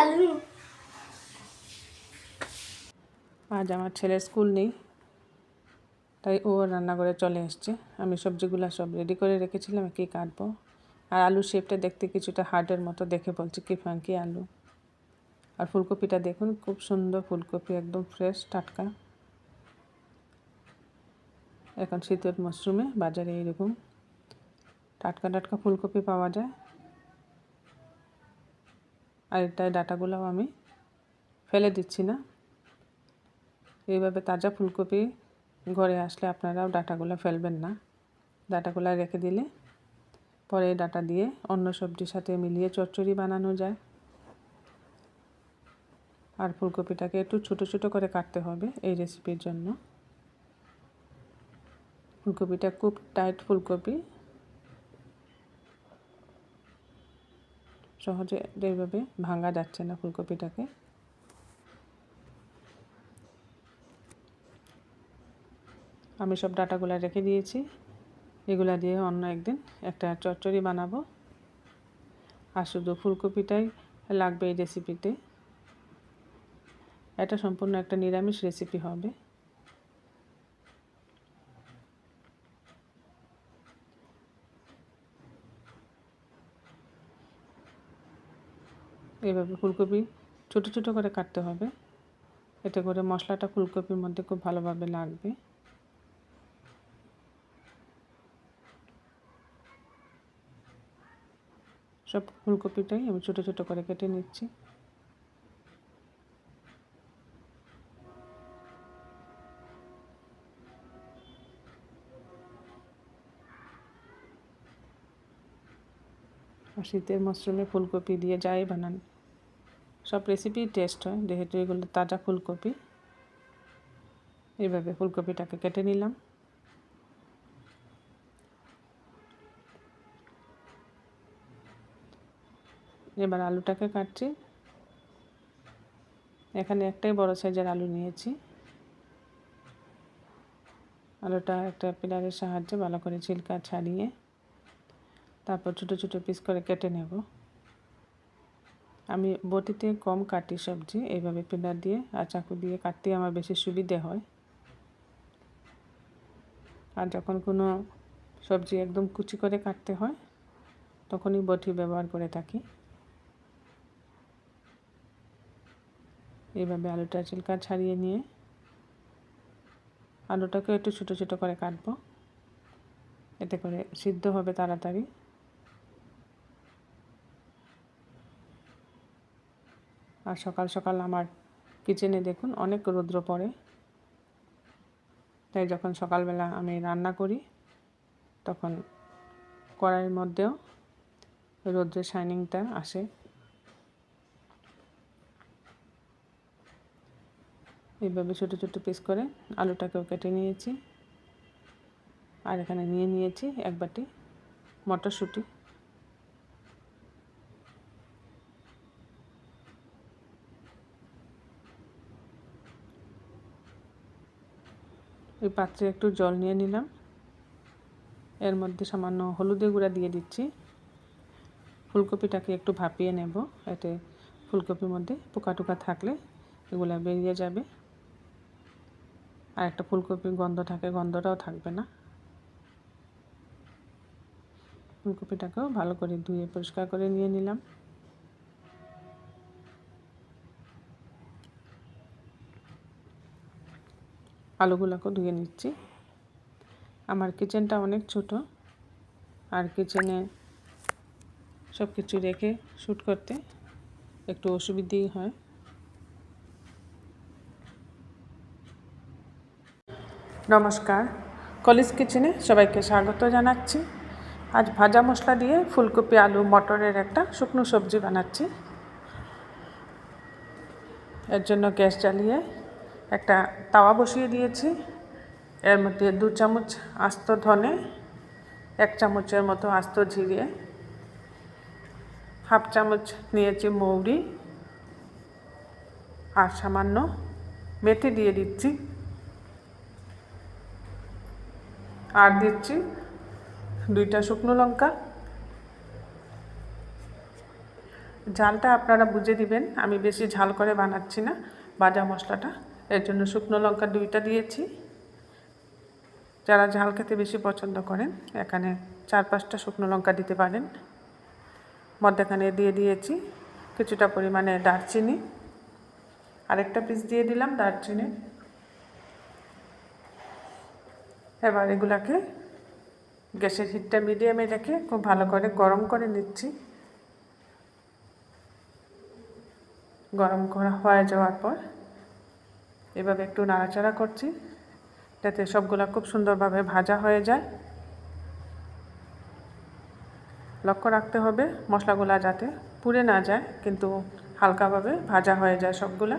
আলু। আজ আমার ছেলের স্কুল নেই, তাই ও রান্নাঘরে চলে এসছে। আমি সবজিগুলো সব রেডি করে রেখেছিলাম কি কাটবো। আর আলুর শেপটা দেখতে কিছুটা হার্টের মতো, দেখে বলছি কি ফাঙ্কি আলু। আর ফুলকপিটা দেখুন, খুব সুন্দর ফুলকপি, একদম ফ্রেশ টাটকা। এখন শীতের মরশুমে বাজারে এরকম টাটকা টাটকা ফুলকপি পাওয়া যায়। আর এটাই ডাটাগুলোও আমি ফেলে দিচ্ছি না। এইভাবে তাজা ফুলকপি ঘরে আসলে আপনারাও ডাটাগুলো ফেলবেন না। ডাটাগুলো রেখে দিলে পরে ডাটা দিয়ে অন্য সবজির সাথে মিলিয়ে চচ্চড়ি বানানো যায়। আর ফুলকপিটাকে একটু ছোটো ছোটো করে কাটতে হবে এই রেসিপির জন্য। ফুলকপিটা খুব টাইট ফুলকপি। সহজে এইভাবে ভাঙা যাচ্ছে না ফুলকপিটাকে। আমি সব ডাটাগুলো রেখে দিয়েছি। এগুলা দিয়ে অন্য একদিন একটা চচ্চড়ি বানাবো। আর শুধু ফুলকপিটাই লাগবে এই রেসিপিতে এটা সম্পূর্ণ একটা নিরামিষ রেসিপি হবে। এভাবে ফুলকপি ছোটো ছোটো করে কাটতে হবে। এতে করে মশলাটা ফুলকপির মধ্যে খুব ভালোভাবে লাগবে। সব ফুলকপিটাই আমি ছোটো ছোটো করে কেটে নিচ্ছি। আর শীতের মশরুমে ফুলকপি দিয়ে যাই বানান। সব রেসিপি টেস্ট হয়, যেহেতু এগুলো তাজা ফুলকপি। এইভাবে ফুলকপিটাকে কেটে নিলাম। এবার আলুটাকে কাটছি। এখানে একটাই বড় সাইজের আলু নিয়েছি। আলুটা একটা পিলারের সাহায্যে ভালো করে ছিলকা ছাড়িয়ে তারপর ছোটো ছোটো পিস করে কেটে নেব। আমি বটিতে কম কাটি সবজি এইভাবে পিলার দিয়ে আর চাকু দিয়ে কাটতে আমার বেশি সুবিধে হয়। আর যখন কোনো সবজি একদম কুচি করে কাটতে হয়, তখনই বটি ব্যবহার করে থাকি। এইভাবে আলুটা চিলকা ছাড়িয়ে নিয়ে আলুটাকে একটু ছোটো ছোটো করে কাটবো। এতে করে সিদ্ধ হবে তাড়াতাড়ি। আর সকাল সকাল আমার কিচেনে দেখুন, অনেক রৌদ্র পড়ে। তাই যখন সকালবেলা আমি রান্না করি, তখন কড়াইয়ের মধ্যেও রৌদ্রের শাইনিংটা আসে। এইভাবে ছোটো ছোটো পিস করে আলুটাকেও কেটে নিয়েছি। আর এখানে নিয়ে নিয়েছি এক বাটি মটরশুঁটি। এই পাত্রে একটু জল নিয়ে নিলাম। এর মধ্যে সামান্য হলুদের গুঁড়া দিয়ে দিচ্ছি। ফুলকপিটাকে একটু ভাপিয়ে নেব। এতে ফুলকপির মধ্যে পোকা টোকা থাকলে এগুলো বেরিয়ে যাবে। আর একটা ফুলকপির গন্ধ থাকে, গন্ধটাও থাকবে না। ফুলকপিটাকেও ভালো করে ধুয়ে পরিষ্কার করে নিয়ে নিলাম। আলুগুলোকেও ধুয়ে নিচ্ছি। আমার কিচেনটা অনেক ছোট। আর কিচেনে সব কিছু রেখে শ্যুট করতে একটু অসুবিধেই হয়। নমস্কার। কলিজ কিচেনে সবাইকে স্বাগত জানাচ্ছি। আজ ভাজা মশলা দিয়ে ফুলকপি, আলু, মটরের একটা শুকনো সবজি বানাচ্ছি। এর জন্য গ্যাস জ্বালিয়ে একটা তাওয়া বসিয়ে দিয়েছি। এর মধ্যে দু চামচ আস্ত ধনে, এক চামচের মতো আস্ত জিরে, হাফ চামচ নিয়েছি মৌরি আর সামান্য মেথি দিয়ে দিচ্ছি। আর দিচ্ছি দুইটা শুকনো লঙ্কা। ঝালটা আপনারা বুঝে দিবেন, আমি বেশি ঝাল করে বানাচ্ছি না, ভাজা মশলাটা। এর জন্য শুকনো লঙ্কা দুইটা দিয়েছি। যারা ঝাল খেতে বেশি পছন্দ করেন, এখানে চার পাঁচটা শুকনো লঙ্কা দিতে পারেন। মধ্যেখানে দিয়ে দিয়েছি কিছুটা পরিমাণে দারচিনি। আরেকটা পিস দিয়ে দিলাম দারচিনি। এবার এগুলাকে গ্যাসের হিটটা মিডিয়ামে রেখে খুব ভালো করে গরম করে নিচ্ছি। গরম করা হয়ে যাওয়ার পর এভাবে একটু নাড়াচাড়া করছি, যাতে সবগুলো খুব সুন্দরভাবে ভাজা হয়ে যায়। লক্ষ্য রাখতে হবে মশলাগুলা যাতে পুড়ে না যায়, কিন্তু হালকাভাবে ভাজা হয়ে যায় সবগুলা।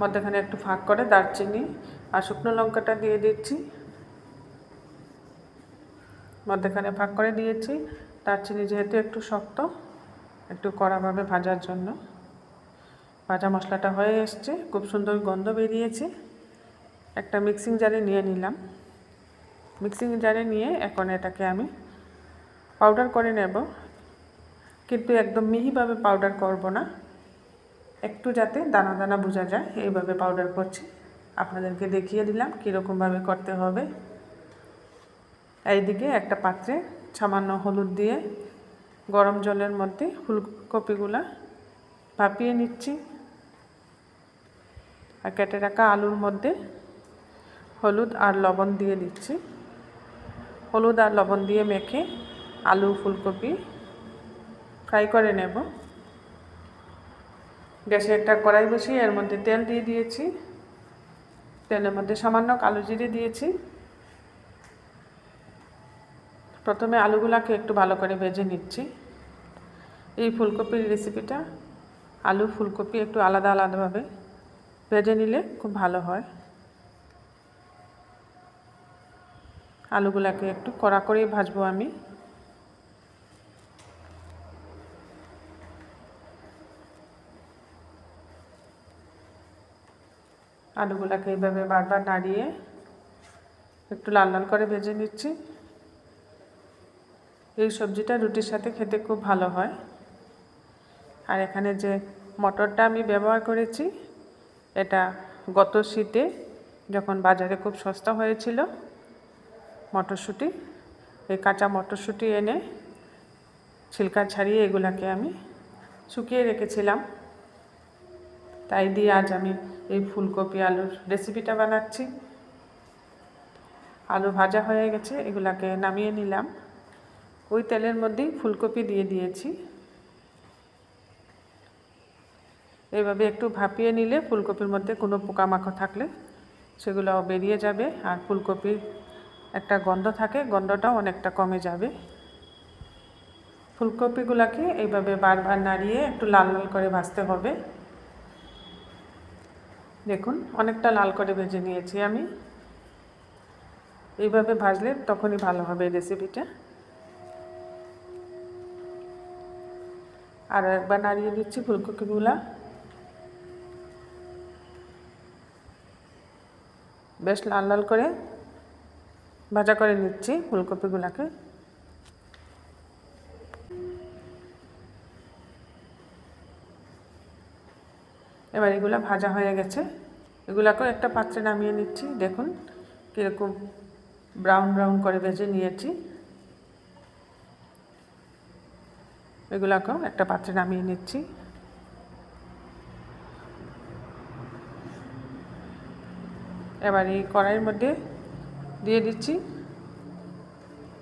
মধ্যেখানে একটু ফাঁক করে দারচিনি আর শুকনো লঙ্কাটা দিয়ে দিচ্ছি। মধ্যেখানে ফাঁক করে দিয়েছি। দারচিনি যেহেতু একটু শক্ত, একটু কড়াভাবে ভাজার জন্য। ভাজা মশলাটা হয়ে এসছে, খুব সুন্দর গন্ধ বেরিয়েছে। একটা মিক্সিং জারে নিয়ে নিলাম। মিক্সিং জারে নিয়ে এখন এটাকে আমি পাউডার করে নেব। কিন্তু একদম মিহিভাবে পাউডার করব না। একটু যাতে দানা দানা বোঝা যায়, এইভাবে পাউডার করছি। আপনাদেরকে দেখিয়ে দিলাম কীরকমভাবে করতে হবে। এইদিকে একটা পাত্রে সামান্য হলুদ দিয়ে গরম জলের মধ্যে ফুলকপিগুলা ভাপিয়ে নিচ্ছি। আর কেটে রাখা আলুর মধ্যে হলুদ আর লবণ দিয়ে দিচ্ছি। হলুদ আর লবণ দিয়ে মেখে আলু, ফুলকপি ফ্রাই করে নেব। গ্যাসে একটা কড়াই বসিয়ে এর মধ্যে তেল দিয়ে দিয়েছি। তেলের মধ্যে সামান্য কালো জিরে দিয়েছি। প্রথমে আলুগুলাকে একটু ভালো করে ভেজে নিচ্ছি। এই ফুলকপির রেসিপিটা আলু, ফুলকপি একটু আলাদা, আলাদাভাবে ভেজে নিলে খুব ভালো হয়। আলুগুলাকে একটু কড়া করেই ভাজবো আমি। আলুগুলাকে এইভাবে বারবার নাড়িয়ে একটু লাল লাল করে ভেজে নিচ্ছি। এই সবজিটা রুটির সাথে খেতে খুব ভালো হয়। আর এখানে যে মটরটা আমি ব্যবহার করেছি এটা গত শীতে যখন বাজারে খুব সস্তা হয়েছিল মটরশুঁটি, এই কাঁচা মটরশুঁটি এনে ছিলকা ছাড়িয়ে এগুলাকে আমি শুকিয়ে রেখেছিলাম। তাই দিয়ে আজ আমি এই ফুলকপি আলুর রেসিপিটা বানাচ্ছি। আলু ভাজা হয়ে গেছে, এগুলাকে নামিয়ে নিলাম। ওই তেলের মধ্যেই ফুলকপি দিয়ে দিয়েছি। এইভাবে একটু ভাপিয়ে নিলে ফুলকপির মধ্যে কোনো পোকামাকড় থাকলে সেগুলো বেরিয়ে যাবে আর ফুলকপির একটা গন্ধ থাকে, গন্ধটাও অনেকটা কমে যাবে। ফুলকপিগুলোকে এইভাবে বারবার নাড়িয়ে একটু লাল লাল করে ভাজতে হবে। দেখুন, অনেকটা লাল করে ভেজে নিয়েছি আমি। এইভাবে ভাজলে তখনই ভালো হবে রেসিপিটা আর একবার নাড়িয়ে দিচ্ছি ফুলকপিগুলা। বেশ লাল লাল করে ভাজা করে নিচ্ছি ফুলকপিগুলাকে। এবার এগুলো ভাজা হয়ে গেছে। এগুলাকেও একটা পাত্রে নামিয়ে নিচ্ছি। দেখুন কীরকম ব্রাউন ব্রাউন করে ভেজে নিয়েছি। এগুলাকেও একটা পাত্রে নামিয়ে নিচ্ছি। এবার এই কড়াইয়ের মধ্যে দিয়ে দিচ্ছি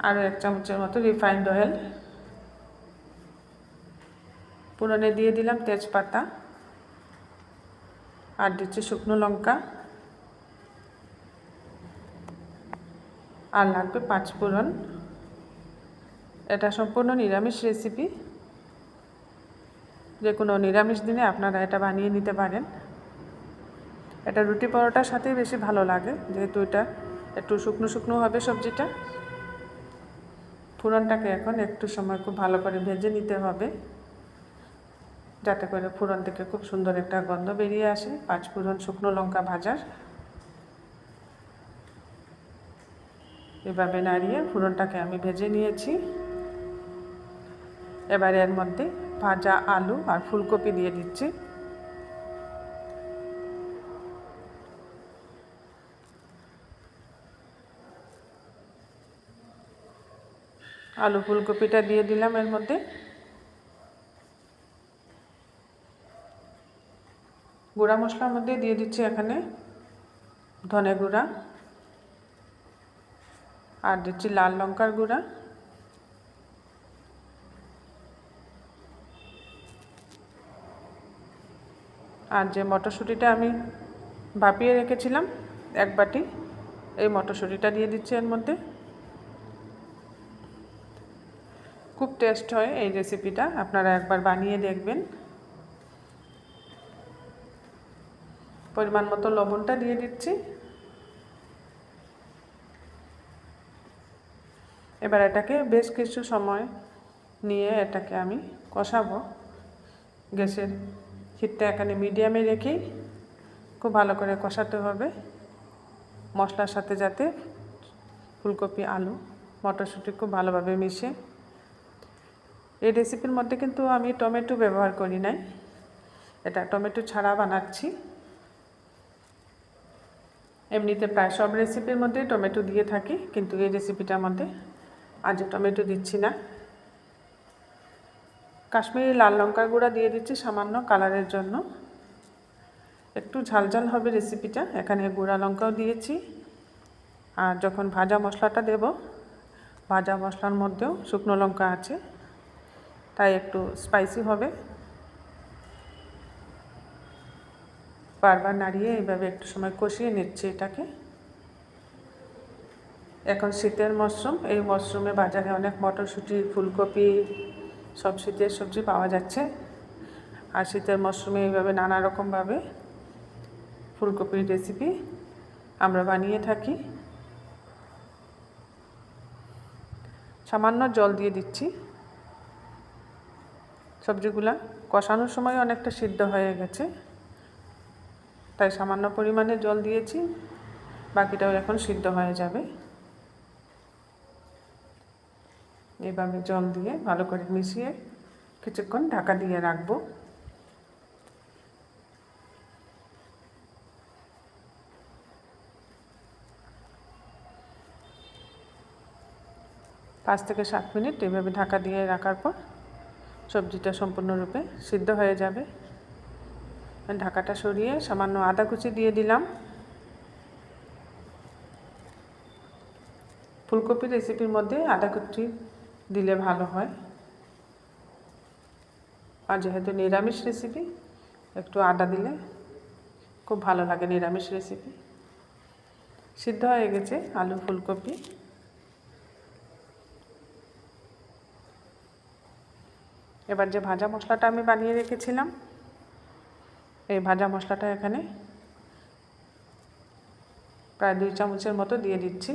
আরও এক চামচের মতো রিফাইন্ড অয়েল পুরনে দিয়ে দিলাম তেজপাতা। আর দিচ্ছি শুকনো লঙ্কা। আর লাগবে পাঁচ পাঁচফোড়ন এটা সম্পূর্ণ নিরামিষ রেসিপি যে কোনো নিরামিষ দিনে আপনারা এটা বানিয়ে নিতে পারেন। এটা রুটি পরোটার সাথেই বেশি ভালো লাগে, যেহেতু এটা একটু শুকনো শুকনো হবে সবজিটা। ফোড়নটাকে এখন একটু সময় খুব ভালো করে ভেজে নিতে হবে, যাতে করে ফোড়ন থেকে খুব সুন্দর একটা গন্ধ বেরিয়ে আসে, পাঁচ ফোড়ন শুকনো লঙ্কা ভাজার। এভাবে নাড়িয়ে ফোড়নটাকে আমি ভেজে নিয়েছি। এবারে এর মধ্যে ভাজা আলু আর ফুলকপি দিয়ে দিচ্ছি। আলু ফুলকপিটা দিয়ে দিলাম এর মধ্যে। গুঁড়া মশলার মধ্যে দিয়ে দিচ্ছি এখানে ধনে গুঁড়া। আর দিচ্ছি লাল লঙ্কার গুঁড়া। আর যে মটরশুঁটিটা আমি ভাপিয়ে রেখেছিলাম, এক বাটি, এই মটরশুঁটিটা দিয়ে দিচ্ছি এর মধ্যে। টেস্ট হয় এই রেসিপিটা আপনারা একবার বানিয়ে দেখবেন। পরিমাণ মতো লবণটা দিয়ে দিচ্ছি। এবার এটাকে বেশ কিছু সময় নিয়ে এটাকে আমি কষাবো। গ্যাসের হিটটা এখানে মিডিয়ামে রেখেই খুব ভালো করে কষাতে হবে। মশলার সাথে যাতে ফুলকপি, আলু, মটরশুঁটি খুব ভালোভাবে মিশে। এই রেসিপির মধ্যে কিন্তু আমি টমেটো ব্যবহার করি নাই। এটা টমেটো ছাড়া বানাচ্ছি। এমনিতে প্রায় সব রেসিপির মধ্যে টমেটো দিয়ে থাকি, কিন্তু এই রেসিপিটার মধ্যে আজ টমেটো দিচ্ছি না। কাশ্মীরি লাল লঙ্কার গুঁড়া দিয়ে দিচ্ছি সামান্য কালারের জন্য। একটু ঝালঝাল হবে রেসিপিটা এখানে গুঁড়া লঙ্কাও দিয়েছি। আর যখন ভাজা মশলাটা দেব, ভাজা মশলার মধ্যেও শুকনো লঙ্কা আছে। তাই একটু স্পাইসি হবে। বারবার নাড়িয়ে এইভাবে একটু সময় কষিয়ে নিচ্ছি এটাকে। এখন শীতের মশরুম এই মশরুমে বাজারে অনেক মটরশুঁটি, ফুলকপি, সব শীতের সবজি পাওয়া যাচ্ছে। আর শীতের মশরুমে এইভাবে নানা রকমভাবে ফুলকপির রেসিপি আমরা বানিয়ে থাকি। সামান্য জল দিয়ে দিচ্ছি। সবজিগুলা কষানোর সময় অনেকটা সিদ্ধ হয়ে গেছে। তাই সামান্য পরিমাণে জল দিয়েছি, বাকিটাও এখন সিদ্ধ হয়ে যাবে। এভাবে জল দিয়ে ভালো করে মিশিয়ে কিছুক্ষণ ঢাকা দিয়ে রাখব। পাঁচ থেকে সাত মিনিট এভাবে ঢাকা দিয়ে রাখার পর সবজিটা সম্পূর্ণরূপে সিদ্ধ হয়ে যাবে। ঢাকাটা সরিয়ে সামান্য আদা কুচি দিয়ে দিলাম। ফুলকপির রেসিপির মধ্যে আদা কুচি দিলে ভালো হয়। আর যেহেতু নিরামিষ রেসিপি, একটু আদা দিলে খুব ভালো লাগে নিরামিষ রেসিপি। সিদ্ধ হয়ে গেছে আলু ফুলকপি। এবার যে ভাজা মশলাটা আমি বানিয়ে রেখেছিলাম, এই ভাজা মশলাটা এখানে প্রায় দুই চামচের মতো দিয়ে দিচ্ছি।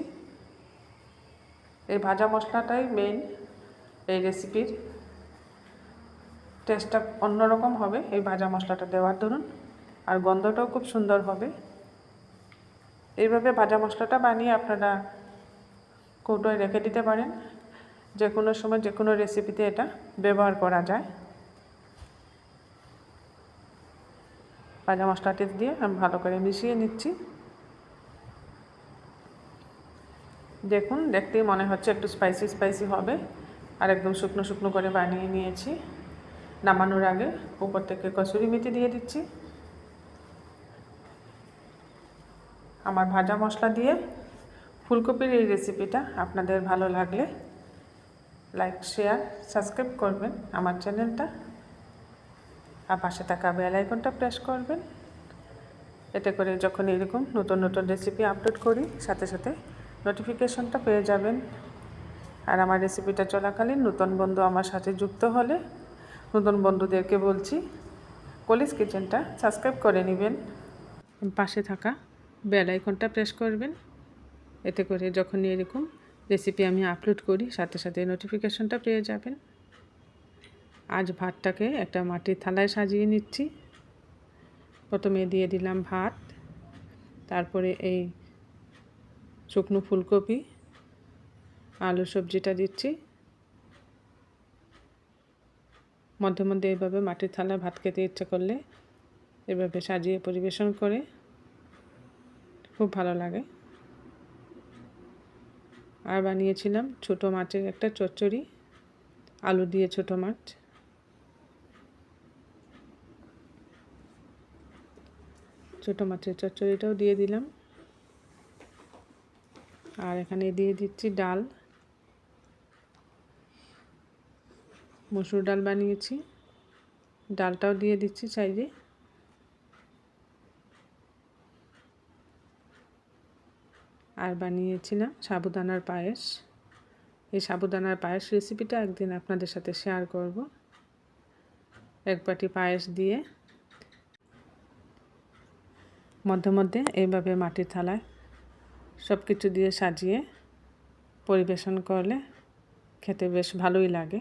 এই ভাজা মশলাটাই মেইন এই রেসিপির টেস্টটা অন্যরকম হবে এই ভাজা মশলাটা দেওয়ার ধরুন আর গন্ধটাও খুব সুন্দর হবে। এইভাবে ভাজা মশলাটা বানিয়ে আপনারা কৌটোয় রেখে দিতে পারেন। যে কোনো সময় যে কোনো রেসিপিতে এটা ব্যবহার করা যায়। ভাজা মশলাটি দিয়ে আমি ভালো করে মিশিয়ে নিচ্ছি। দেখুন, দেখতেই মনে হচ্ছে একটু স্পাইসি স্পাইসি হবে। আর একদম শুকনো শুকনো করে বানিয়ে নিয়েছি। নামানোর আগে উপর থেকে কসুরি মেথি দিয়ে দিচ্ছি। আমার ভাজা মশলা দিয়ে ফুলকপির এই রেসিপিটা আপনাদের ভালো লাগলে লাইক শেয়ার সাবস্ক্রাইব করবেন আমার চ্যানেলটা। আর পাশে থাকা বেল আইকনটা প্রেস করবেন। এতে করে যখন এরকম নতুন নতুন রেসিপি আপলোড করি, সাথে সাথে নোটিফিকেশনটা পেয়ে যাবেন। আর আমার রেসিপিটা চলাকালীন নতুন বন্ধু আমার সাথে যুক্ত হলে নতুন বন্ধুদেরকে বলছি, কলিস কিচেনটা সাবস্ক্রাইব করে নেবেন। পাশে থাকা বেল আইকনটা প্রেস করবেন। এতে করে যখন এরকম রেসিপি আমি আপলোড করি, সাথে সাথে নোটিফিকেশনটা পেয়ে যাবেন। আজ ভাতটাকে একটা মাটির থালায় সাজিয়ে নিচ্ছি। প্রথমে দিয়ে দিলাম ভাত, তারপরে এই শুকনো ফুলকপি, আলু সবজিটা দিচ্ছি। মধ্যে মধ্যে এইভাবে মাটির থালায় ভাত খেতে ইচ্ছে করলে এভাবে সাজিয়ে পরিবেশন করে খুব ভালো লাগে। আর বানিয়েছিলাম ছোটো মাছের একটা চচ্চড়ি, আলু দিয়ে ছোটো মাছ। ছোটো মাছের চচ্চড়িটাও দিয়ে দিলাম। আর এখানে দিয়ে দিচ্ছি ডাল। মসুর ডাল বানিয়েছি। ডালটাও দিয়ে দিচ্ছি চাইলে আর বানিয়েছিলাম সাবুদানার পায়েস। এই সাবুদানার পায়েস রেসিপিটা একদিন আপনাদের সাথে শেয়ার করব। এক বাটি পায়েস দিয়ে মধ্যে মধ্যে এইভাবে মাটির থালায় সব কিছু দিয়ে সাজিয়ে পরিবেশন করলে খেতে বেশ ভালোই লাগে।